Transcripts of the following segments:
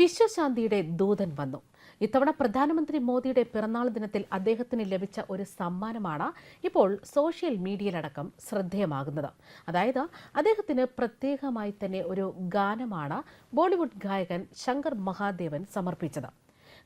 വിശ്വശാന്തിയുടെ ദൂതൻ വന്നു. ഇത്തവണ പ്രധാനമന്ത്രി മോദിയുടെ പിറന്നാൾ ദിനത്തിൽ അദ്ദേഹത്തിന് ലഭിച്ച ഒരു സമ്മാനമാണ് ഇപ്പോൾ സോഷ്യൽ മീഡിയയിലടക്കം ശ്രദ്ധേയമാകുന്നത്. അതായത് അദ്ദേഹത്തിന് പ്രത്യേകമായി തന്നെ ഒരു ഗാനമാണ് ബോളിവുഡ് ഗായകൻ ശങ്കർ മഹാദേവൻ സമർപ്പിച്ചത്.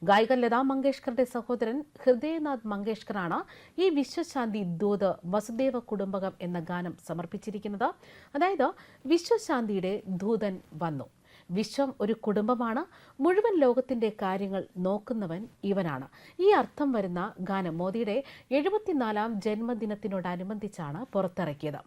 ഗായകൻ ലതാ മങ്കേഷ്കറുടെ സഹോദരൻ ഹൃദയനാഥ് മങ്കേഷ്കറാണ് ഈ വിശ്വശാന്തി ദൂത് വസുദേവ കുടുംബകം എന്ന ഗാനം സമർപ്പിച്ചിരിക്കുന്നത്. അതായത് വിശ്വശാന്തിയുടെ ദൂതൻ വന്നു. വിശ്വം ഒരു കുടുംബമാണ്. മുഴുവൻ ലോകത്തിന്റെ കാര്യങ്ങൾ നോക്കുന്നവൻ ഇവനാണ്. ഈ അർത്ഥം വരുന്ന ഗാനം മോദിയുടെ എഴുപത്തിനാലാം ജന്മദിനത്തിനോടനുബന്ധിച്ചാണ് പുറത്തിറക്കിയത്.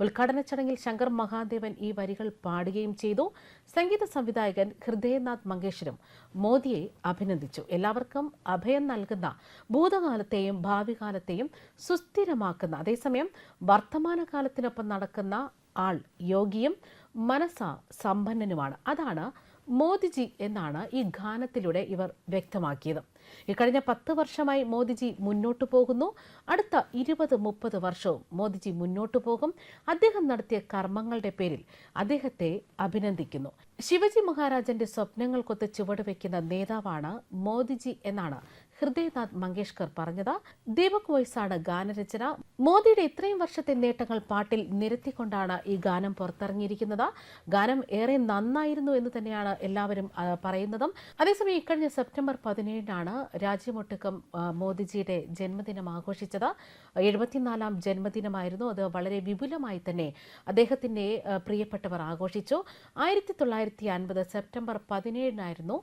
ഉദ്ഘാടന ചടങ്ങിൽ ശങ്കർ മഹാദേവൻ ഈ വരികൾ പാടുകയും ചെയ്തു. സംഗീത സംവിധായകൻ ഹൃദയനാഥ് മങ്കേശ്വരും മോദിയെ അഭിനന്ദിച്ചു. എല്ലാവർക്കും അഭയം നൽകുന്ന ഭൂതകാലത്തെയും ഭാവി കാലത്തെയും സുസ്ഥിരമാക്കുന്ന അതേസമയം വർത്തമാനകാലത്തിനൊപ്പം നടക്കുന്ന ആൾ യോഗിയും മനസ്സ സമ്പന്നനുമാണ്. അതാണ് മോദിജി എന്നാണ് ഈ ഗാനത്തിലൂടെ ഇവർ വ്യക്തമാക്കിയത്. കഴിഞ്ഞ പത്ത് വർഷമായി മോദിജി മുന്നോട്ടു പോകുന്നു. അടുത്ത ഇരുപത് മുപ്പത് വർഷവും മോദിജി മുന്നോട്ടു പോകും. അദ്ദേഹം നടത്തിയ കർമ്മങ്ങളുടെ പേരിൽ അദ്ദേഹത്തെ അഭിനന്ദിക്കുന്നു. ശിവജി മഹാരാജന്റെ സ്വപ്നങ്ങൾക്കൊത്ത് ചുവടുവെക്കുന്ന നേതാവാണ് മോദിജി എന്നാണ് ഹൃദയനാഥ് മങ്കേഷ്കർ പറഞ്ഞത് ദീപക് വോയ്സാണ് ഗാനരചന. മോദിയുടെ ഇത്രയും വർഷത്തെ നേട്ടങ്ങൾ പാട്ടിൽ നിരത്തിക്കൊണ്ടാണ് ഈ ഗാനം പുറത്തിറങ്ങിയിരിക്കുന്നത്. ഗാനം ഏറെ നന്നായിരുന്നു എന്ന് തന്നെയാണ് എല്ലാവരും പറയുന്നതും. അതേസമയം ഇക്കഴിഞ്ഞ സെപ്റ്റംബർ പതിനേഴിനാണ് രാജ്യമൊട്ടുക്കം മോദിജിയുടെ ജന്മദിനം ആഘോഷിച്ചത്. എഴുപത്തിനാലാം ജന്മദിനമായിരുന്നു. അത് വളരെ വിപുലമായി തന്നെ അദ്ദേഹത്തിന്റെ പ്രിയപ്പെട്ടവർ ആഘോഷിച്ചു. ആയിരത്തി തൊള്ളായിരത്തി അൻപത് സെപ്റ്റംബർ പതിനേഴിനായിരുന്നു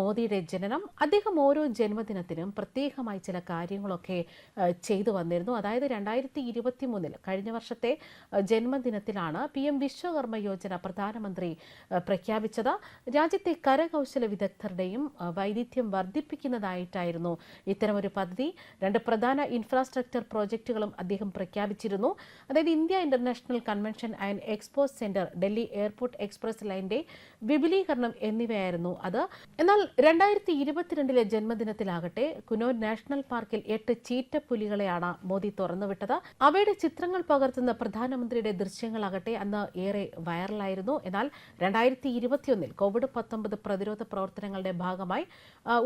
മോദിയുടെ ജനനം. അദ്ദേഹം ഓരോ ജന്മദിനത്തിനും പ്രത്യേകമായി ചില കാര്യങ്ങളൊക്കെ ചെയ്തു വന്നിരുന്നു. അതായത് രണ്ടായിരത്തി ഇരുപത്തി മൂന്നിൽ കഴിഞ്ഞ വർഷത്തെ ജന്മദിനത്തിലാണ് പി എം വിശ്വകർമ്മ യോജന പ്രധാനമന്ത്രി പ്രഖ്യാപിച്ചത്. രാജ്യത്തെ കരകൗശല വിദഗ്ധരുടെയും വൈദഗ്ധ്യം വർദ്ധിപ്പിക്കുന്നതായിട്ടായിരുന്നു ഇത്തരമൊരു പദ്ധതി. രണ്ട് പ്രധാന ഇൻഫ്രാസ്ട്രക്ചർ പ്രോജക്റ്റുകളും അദ്ദേഹം പ്രഖ്യാപിച്ചിരുന്നു. അതായത് India international convention and expo centre Delhi airport express ലൈനിന്റെ വിപുലീകരണം എന്നിവയായിരുന്നു അത്. എന്നാൽ രണ്ടായിരത്തി ഇരുപത്തിരണ്ടിലെ ജന്മദിനത്തിലാകട്ടെ കുനോർ നാഷണൽ പാർക്കിൽ എട്ട് ചീറ്റപ്പുലികളെയാണ് മോദി തുറന്നുവിട്ടത്. അവയുടെ ചിത്രങ്ങൾ പകർത്തുന്ന പ്രധാനമന്ത്രിയുടെ ദൃശ്യങ്ങളാകട്ടെ അന്ന് ഏറെ വൈറലായിരുന്നു. എന്നാൽ രണ്ടായിരത്തി ഇരുപത്തിയൊന്നിൽ കോവിഡ് പത്തൊമ്പത് പ്രതിരോധ പ്രവർത്തനങ്ങളുടെ ഭാഗമായി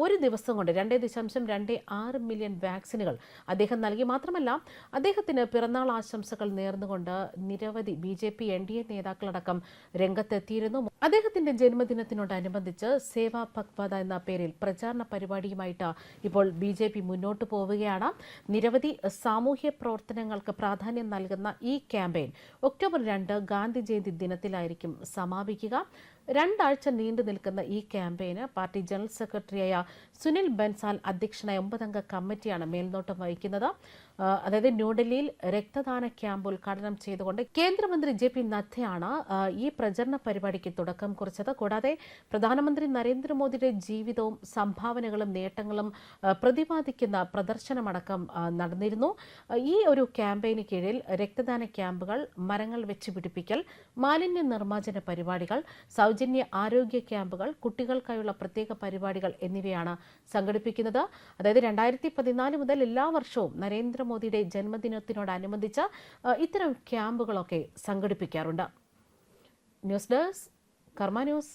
ഒരു ദിവസം കൊണ്ട് രണ്ടേ ദശാംശം രണ്ട് ആറ് മില്യൺ വാക്സിനുകൾ അദ്ദേഹം നൽകി. മാത്രമല്ല അദ്ദേഹത്തിന് പിറന്നാൾ ആശംസകൾ നേർന്നുകൊണ്ട് നിരവധി B J P N D A നേതാക്കളടക്കം രംഗത്തെത്തിയിരുന്നു. അദ്ദേഹത്തിന്റെ ജന്മദിനത്തിനോടനുബന്ധിച്ച് സേവാ പക്വത എന്ന പേരിൽ പ്രചാരണ പരിപാടിയുമായിട്ട് ഇപ്പോൾ ബി ജെ പി മുന്നോട്ട് പോവുകയാണ്. നിരവധി സാമൂഹ്യ പ്രവർത്തനങ്ങൾക്ക് പ്രാധാന്യം നൽകുന്ന ഈ ക്യാമ്പയിൻ ഒക്ടോബർ രണ്ട് ഗാന്ധി ജയന്തി ദിനത്തിലായിരിക്കും സമാപിക്കുക. രണ്ടാഴ്ച നീണ്ടു നിൽക്കുന്ന ഈ ക്യാമ്പയിന് പാർട്ടി ജനറൽ സെക്രട്ടറിയായ സുനിൽ ബൻസാൽ അധ്യക്ഷനായ ഒമ്പതംഗ കമ്മിറ്റിയാണ് മേൽനോട്ടം വഹിക്കുന്നത്. അതായത് ന്യൂഡൽഹിയിൽ രക്തദാന ക്യാമ്പ് ഉദ്ഘാടനം ചെയ്തുകൊണ്ട് കേന്ദ്രമന്ത്രി ജെ പി നദ്ദയാണ് ഈ പ്രചരണ പരിപാടിക്ക് തുടക്കം കുറിച്ചത്. കൂടാതെ പ്രധാനമന്ത്രി നരേന്ദ്രമോദിയുടെ ജീവിതവും സംഭാവനകളും നേട്ടങ്ങളും പ്രതിപാദിക്കുന്ന പ്രദർശനമടക്കം നടന്നിരുന്നു. ഈ ഒരു ക്യാമ്പയിന് കീഴിൽ രക്തദാന ക്യാമ്പുകൾ മരങ്ങൾ വെച്ച് പിടിപ്പിക്കൽ മാലിന്യ നിർമ്മാർജന പരിപാടികൾ ആരോഗ്യ ക്യാമ്പുകൾ കുട്ടികൾക്കായുള്ള പ്രത്യേക പരിപാടികൾ എന്നിവയാണ് സംഘടിപ്പിക്കുന്നത്. അതായത് രണ്ടായിരത്തി പതിനാല് മുതൽ എല്ലാ വർഷവും നരേന്ദ്രമോദിയുടെ ജന്മദിനത്തിനോടനുബന്ധിച്ച് ഇത്തരം ക്യാമ്പുകളൊക്കെ സംഘടിപ്പിക്കാറുണ്ട്. News desk Karma news.